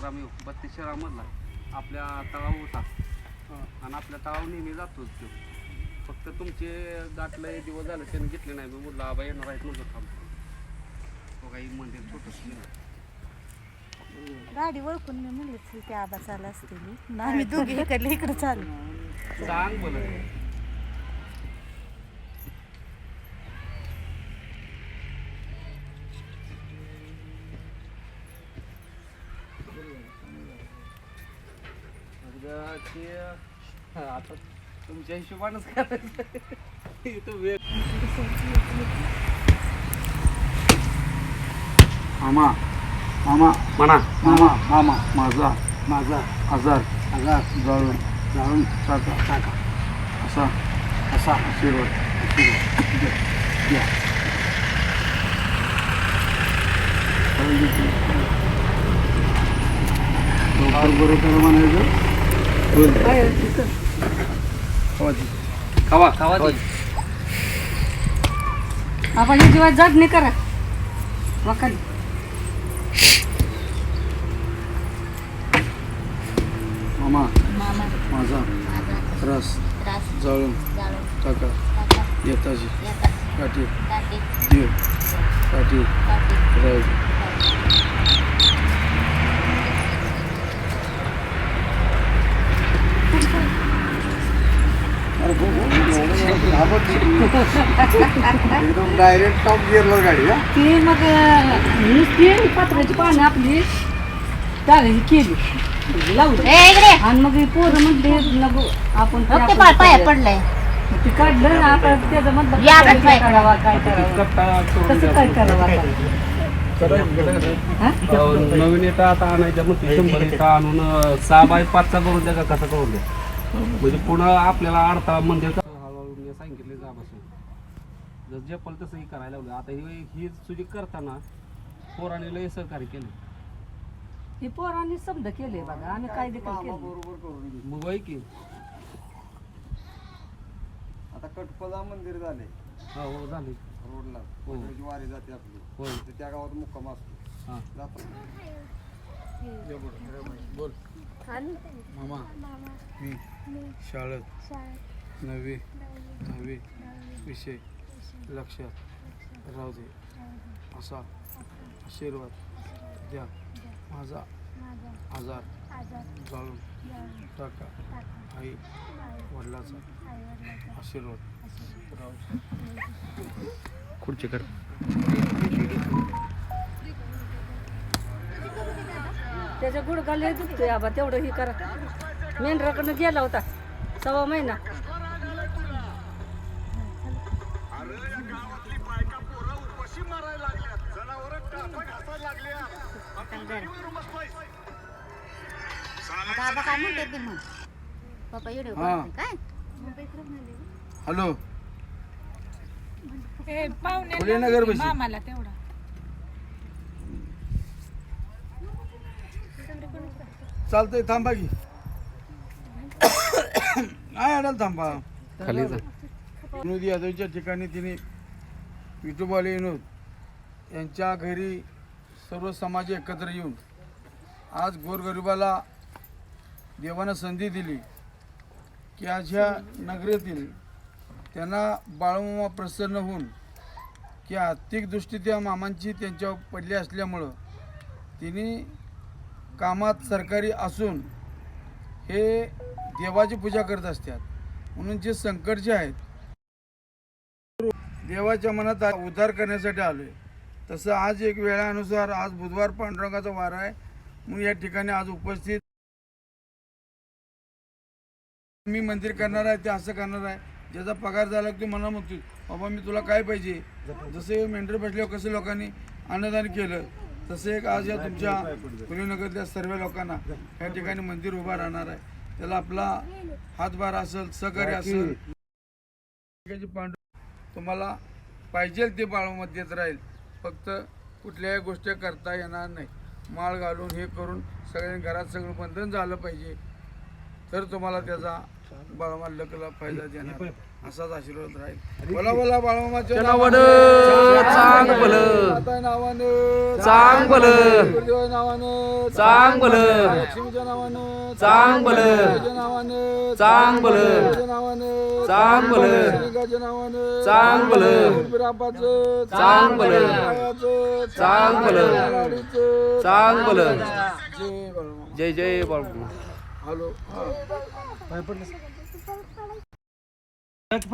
ग्रामयोग बत्तीस शहरामधला आपल्या तळाव होता. आणि आपल्या तळाव नेहमी जातोच तो. फक्त तुमचे गाठ लय दिवस झाले त्याने घेतले नाही. मी म्हटलं आबा येणार आहेत नव्हतं थांब तो काही मंदिर छोटंच गाडी ओळखून मी म्हणले ते आबा चालला असतील. आम्ही दोघे इकडले इकडे चालू सांग बोला एकदा ते आता तुमच्या हिशोबानच करायचं इथं मामा मामा म्हणा मामा. मामा माझा माझा. आजार. आजार. जाळून जाळून टाका. टाका. असा असा. आशीर्वाद. आशीर्वाद. द्या, द्या. लवकर बरं करा म्हणायचं. खावा खावा. आपण हे जीवात जात नाही करा वखाली. मामा मामा. माझा रस त्रास जाळून जाळून. टाका. टाका. येताची येता काठी देव काठी काटे राहू एकदम डायरेक्ट टॉप गिअरवर गाडी हा? ती मग नुसती पत्राची पानं आपली. टाकायची केली. लावली ए इकडे. आणि मग ही पोरं म्हणते नको आपण ते बघ ते आपण पाय पाया करूया. पडलंय. ते काढलं ना आता त्याचं मधलं या काय बघ पाय. करावा काय करावं. कट्टा करून कसं. काय करावं? हा? नवीन येता आता आणायच्या मग ते शंभर येता आणून अं, सहा बाय पाचचा करून द्या का कसा करून द्या? म्हणजे पुन्हा आपल्याला अडथळा मंदिर हळूहळू मी सांगितले जा बसून जर जे पण तसंही करायला लावलं. आता ही ही सुजी करताना पोराने लय सहकार्य केलं. हे पोरांनी समजा केले बघा. आम्ही काय देखील केलं बरोबर करून. मग वय की? आता कटपदा मंदिर झाले. हा हो झाले. रोडला. हो. वारी जाते आपली. होय तर त्या गावात मुक्काम असतो. हा. जातो. बोल. मामा मी शाळेत. नववी दहावी विषय लक्षात राहू दे. असा आशीर्वाद द्या. माझा आजार जाळून टाका. आई वडिलाचा आशीर्वाद राहू दे. खुर्चीकडे त्याच्या गुडघा लय दुखतोय आबा. तेवढं हे करा. मेंढराकडनं गेला होता सव्वा महिना. आता आबा काय म्हणते ते मग? पप्पा व्हिडिओ हा. काय? हॅलो. फुलेनगर बशी चालतंय थांबा की. नाही अडाल थांबा. खाली जा. विनोद यादवच्या ठिकाणी तिने विठोबाले विनोद यांच्या घरी सर्व समाज एकत्र येऊन आज गोरगरिबाला देवानं संधी दिली की आज ह्या नगरीतील त्यांना बाळूमामा प्रसन्न होऊन की आर्थिकदृष्टी त्या मामांची त्यांच्यावर पडली असल्यामुळं तिने कामात सरकारी असून हे देवाची पूजा करत असतात. म्हणून जे संकट जे आहेत देवाच्या मनात आ- उद्धार करण्यासाठी आलोय. तसं आज एक वेळानुसार आज बुधवार पांडुरंगाचा वार आहे. म्हणून या ठिकाणी आज उपस्थित मी मंदिर करणार आहे ते असं करणार आहे. ज्याचा पगार झाला की मला म्हणतो बाबा मी तुला काय पाहिजे? जसं मेंढर बसल्यावर कसं लोकांनी अन्नदान केलं तसं एक आज या तुमच्या पुलेनगरच्या सर्व लोकांना या ठिकाणी मंदिर उभा राहणार आहे. त्याला आपला हातभार असेल सहकार्य असेल. पांडू तुम्हाला पाहिजे ते बाळूमत देत राहील. फक्त कुठल्याही गोष्टी करता येणार नाही. माळ घालून हे करून सगळ्यांनी घरात सगळं बंधन झालं पाहिजे. तर तुम्हाला त्याचा बाळामा लकला फायदा देणार. असाच आशीर्वाद राहील. बोला बोला नावानं. चांग माता नावानं. चांग नावानं. भलं लक्ष्मीच्या नावानं. चांग नावानं. चांग नावानं. चांग नावानं. चांग गुरुबीरापाचं चांग पायाचं चांग लाडीचं चांग भलं जय जय जय बाळू हॅलो. Thank you.